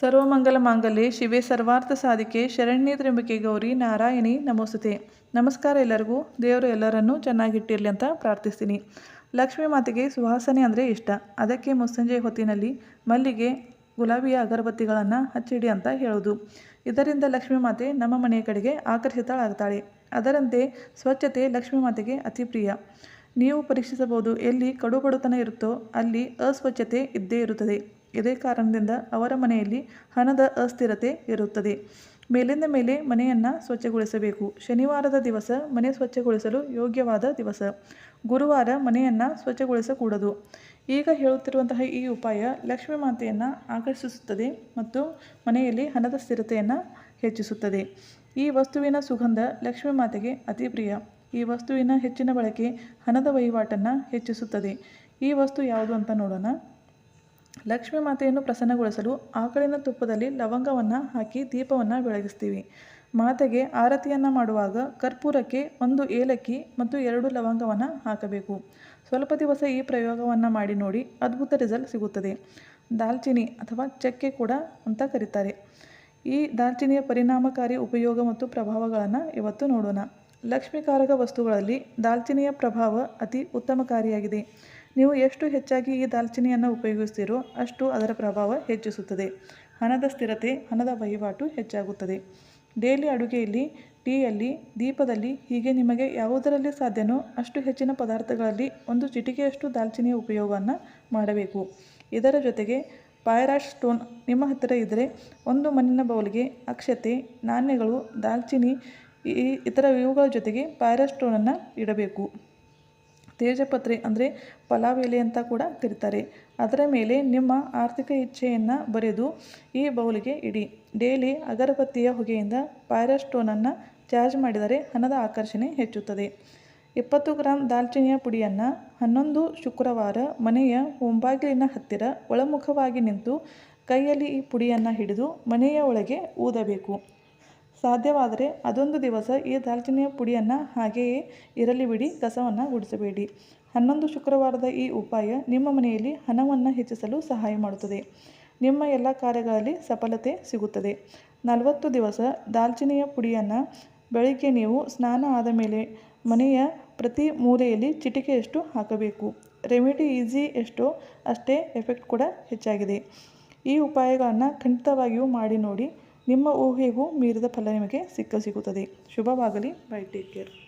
ಸರ್ವಮಂಗಲ ಮಾಂಗಲ್ಯೆ, ಶಿವೆ ಸರ್ವಾರ್ಥ ಸಾಧಿಕೆ, ಶರಣ್ಯ ತ್ರಿಂಬಿಕೆ ಗೌರಿ, ನಾರಾಯಣಿ ನಮೋಸ್ತುತೆ. ನಮಸ್ಕಾರ ಎಲ್ಲರಿಗೂ. ದೇವರು ಎಲ್ಲರನ್ನೂ ಚೆನ್ನಾಗಿಟ್ಟಿರಲಿ ಅಂತ ಪ್ರಾರ್ಥಿಸ್ತೀನಿ. ಲಕ್ಷ್ಮೀ ಮಾತೆಗೆ ಸುಹಾಸನೆ ಅಂದರೆ ಇಷ್ಟ. ಅದಕ್ಕೆ ಮುಸ್ಸಂಜೆ ಹೊತ್ತಿನಲ್ಲಿ ಮಲ್ಲಿಗೆ ಗುಲಾಬಿಯ ಅಗರಬತ್ತಿಗಳನ್ನು ಹಚ್ಚಿಡಿ ಅಂತ ಹೇಳೋದು. ಇದರಿಂದ ಲಕ್ಷ್ಮೀ ಮಾತೆ ನಮ್ಮ ಮನೆಯ ಕಡೆಗೆ ಆಕರ್ಷಿತಳಾಗ್ತಾಳೆ. ಅದರಂತೆ ಸ್ವಚ್ಛತೆ ಲಕ್ಷ್ಮೀ ಮಾತೆಗೆ ಅತಿ ಪ್ರಿಯ. ನೀವು ಪರೀಕ್ಷಿಸಬಹುದು ಎಲ್ಲಿ ಕಡು ಬಡತನ ಇರುತ್ತೋ ಅಲ್ಲಿ ಅಸ್ವಚ್ಛತೆ ಇದ್ದೇ ಇರುತ್ತದೆ. ಇದೇ ಕಾರಣದಿಂದ ಅವರ ಮನೆಯಲ್ಲಿ ಹಣದ ಅಸ್ಥಿರತೆ ಇರುತ್ತದೆ. ಮೇಲಿಂದ ಮೇಲೆ ಮನೆಯನ್ನು ಸ್ವಚ್ಛಗೊಳಿಸಬೇಕು. ಶನಿವಾರದ ದಿವಸ ಮನೆ ಸ್ವಚ್ಛಗೊಳಿಸಲು ಯೋಗ್ಯವಾದ ದಿವಸ. ಗುರುವಾರ ಮನೆಯನ್ನು ಸ್ವಚ್ಛಗೊಳಿಸಕೂಡದು. ಈಗ ಹೇಳುತ್ತಿರುವಂತಹ ಈ ಉಪಾಯ ಲಕ್ಷ್ಮೀ ಮಾತೆಯನ್ನು ಆಕರ್ಷಿಸುತ್ತದೆ ಮತ್ತು ಮನೆಯಲ್ಲಿ ಹಣದ ಸ್ಥಿರತೆಯನ್ನು ಹೆಚ್ಚಿಸುತ್ತದೆ. ಈ ವಸ್ತುವಿನ ಸುಗಂಧ ಲಕ್ಷ್ಮೀ ಮಾತೆಗೆ ಅತಿ ಪ್ರಿಯ. ಈ ವಸ್ತುವಿನ ಹೆಚ್ಚಿನ ಬಳಕೆ ಹಣದ ವಹಿವಾಟನ್ನು ಹೆಚ್ಚಿಸುತ್ತದೆ. ಈ ವಸ್ತು ಯಾವುದು ಅಂತ ನೋಡೋಣ. ಲಕ್ಷ್ಮೀ ಮಾತೆಯನ್ನು ಪ್ರಸನ್ನಗೊಳಿಸಲು ಆಕಳಿನ ತುಪ್ಪದಲ್ಲಿ ಲವಂಗವನ್ನು ಹಾಕಿ ದೀಪವನ್ನು ಬೆಳಗಿಸ್ತೀವಿ. ಮಾತೆಗೆ ಆರತಿಯನ್ನು ಮಾಡುವಾಗ ಕರ್ಪೂರಕ್ಕೆ ಒಂದು ಏಲಕ್ಕಿ ಮತ್ತು ಎರಡು ಲವಂಗವನ್ನು ಹಾಕಬೇಕು. ಸ್ವಲ್ಪ ದಿವಸ ಈ ಪ್ರಯೋಗವನ್ನು ಮಾಡಿ ನೋಡಿ ಅದ್ಭುತ ರಿಸಲ್ಟ್ ಸಿಗುತ್ತದೆ. ದಾಲ್ಚಿನಿ ಅಥವಾ ಚಕ್ಕೆ ಕೂಡ ಅಂತ ಕರೀತಾರೆ. ಈ ದಾಲ್ಚಿನಿಯ ಪರಿಣಾಮಕಾರಿ ಉಪಯೋಗ ಮತ್ತು ಪ್ರಭಾವಗಳನ್ನು ಇವತ್ತು ನೋಡೋಣ. ಲಕ್ಷ್ಮೀಕಾರಕ ವಸ್ತುಗಳಲ್ಲಿ ದಾಲ್ಚಿನಿಯ ಪ್ರಭಾವ ಅತಿ ಉತ್ತಮಕಾರಿಯಾಗಿದೆ. ನೀವು ಎಷ್ಟು ಹೆಚ್ಚಾಗಿ ಈ ದಾಲ್ಚಿನಿಯನ್ನು ಉಪಯೋಗಿಸ್ತೀರೋ ಅಷ್ಟು ಅದರ ಪ್ರಭಾವ ಹೆಚ್ಚಿಸುತ್ತದೆ. ಹಣದ ಸ್ಥಿರತೆ, ಹಣದ ವಹಿವಾಟು ಹೆಚ್ಚಾಗುತ್ತದೆ. ಡೈಲಿ ಅಡುಗೆಯಲ್ಲಿ, ಟೀಯಲ್ಲಿ, ದೀಪದಲ್ಲಿ ಹೀಗೆ ನಿಮಗೆ ಯಾವುದರಲ್ಲಿ ಸಾಧ್ಯನೋ ಅಷ್ಟು ಹೆಚ್ಚಿನ ಪದಾರ್ಥಗಳಲ್ಲಿ ಒಂದು ಚಿಟಿಕೆಯಷ್ಟು ದಾಲ್ಚಿನಿಯ ಉಪಯೋಗವನ್ನು ಮಾಡಬೇಕು. ಇದರ ಜೊತೆಗೆ ಪೈರಾಶ್ ಸ್ಟೋನ್ ನಿಮ್ಮ ಹತ್ತಿರ ಇದ್ದರೆ ಒಂದು ಮಣ್ಣಿನ ಬೌಲ್ಗೆ ಅಕ್ಷತೆ, ನಾಣ್ಯಗಳು, ದಾಲ್ಚಿನಿ, ಈ ಇತರ ಇವುಗಳ ಜೊತೆಗೆ ಪೈರಾಶ್ ಸ್ಟೋನನ್ನು ಇಡಬೇಕು. ತೇಜಪತ್ರೆ ಅಂದರೆ ಪಲಾವ್ ಎಲೆ ಅಂತ ಕೂಡ ಕರೀತಾರೆ ಅದರ ಮೇಲೆ ನಿಮ್ಮ ಆರ್ಥಿಕ ಇಚ್ಛೆಯನ್ನು ಬರೆದು ಈ ಬೌಲಿಗೆ ಇಡಿ. ಡೈಲಿ ಅಗರಬತ್ತಿಯ ಹೊಗೆಯಿಂದ ಸ್ಟೋನನ್ನು ಚಾರ್ಜ್ ಮಾಡಿದರೆ ಹಣದ ಆಕರ್ಷಣೆ ಹೆಚ್ಚುತ್ತದೆ. ಇಪ್ಪತ್ತು ಗ್ರಾಂ ದಾಲ್ಚಿನಿಯ ಪುಡಿಯನ್ನು ಹನ್ನೊಂದು ಶುಕ್ರವಾರ ಮನೆಯ ಮುಂಬಾಗಿಲಿನ ಹತ್ತಿರ ಒಳಮುಖವಾಗಿ ನಿಂತು ಕೈಯಲ್ಲಿ ಈ ಪುಡಿಯನ್ನು ಹಿಡಿದು ಮನೆಯ ಒಳಗೆ ಊದಬೇಕು. ಸಾಧ್ಯವಾದರೆ ಅದೊಂದು ದಿವಸ ಈ ದಾಲ್ಚಿನ್ನಿಯ ಪುಡಿಯನ್ನು ಹಾಗೆಯೇ ಇರಲಿ ಬಿಡಿ, ಕಸವನ್ನು ಗುಡಿಸಬೇಡಿ. ಹನ್ನೊಂದು ಶುಕ್ರವಾರದ ಈ ಉಪಾಯ ನಿಮ್ಮ ಮನೆಯಲ್ಲಿ ಹಣವನ್ನು ಹೆಚ್ಚಿಸಲು ಸಹಾಯ ಮಾಡುತ್ತದೆ. ನಿಮ್ಮ ಎಲ್ಲ ಕಾರ್ಯಗಳಲ್ಲಿ ಸಫಲತೆ ಸಿಗುತ್ತದೆ. ನಲವತ್ತು ದಿವಸ ದಾಲ್ಚಿನ್ನಿಯ ಪುಡಿಯನ್ನು ಬೆಳಿಗ್ಗೆ ನೀವು ಸ್ನಾನ ಆದ ಮೇಲೆ ಮನೆಯ ಪ್ರತಿ ಮೂಲೆಯಲ್ಲಿ ಚಿಟಿಕೆಯಷ್ಟು ಹಾಕಬೇಕು. ರೆಮಿಡಿ ಈಸಿ ಎಷ್ಟೋ ಅಷ್ಟೇ ಎಫೆಕ್ಟ್ ಕೂಡ ಹೆಚ್ಚಾಗಿದೆ. ಈ ಉಪಾಯಗಳನ್ನು ಖಂಡಿತವಾಗಿಯೂ ಮಾಡಿ ನೋಡಿ. ನಿಮ್ಮ ಊಹೆಗೂ ಮೀರಿದ ಫಲ ನಿಮಗೆ ಸಿಕ್ಕ ಸಿಗುತ್ತದೆ. ಶುಭವಾಗಲಿ. Bye take care.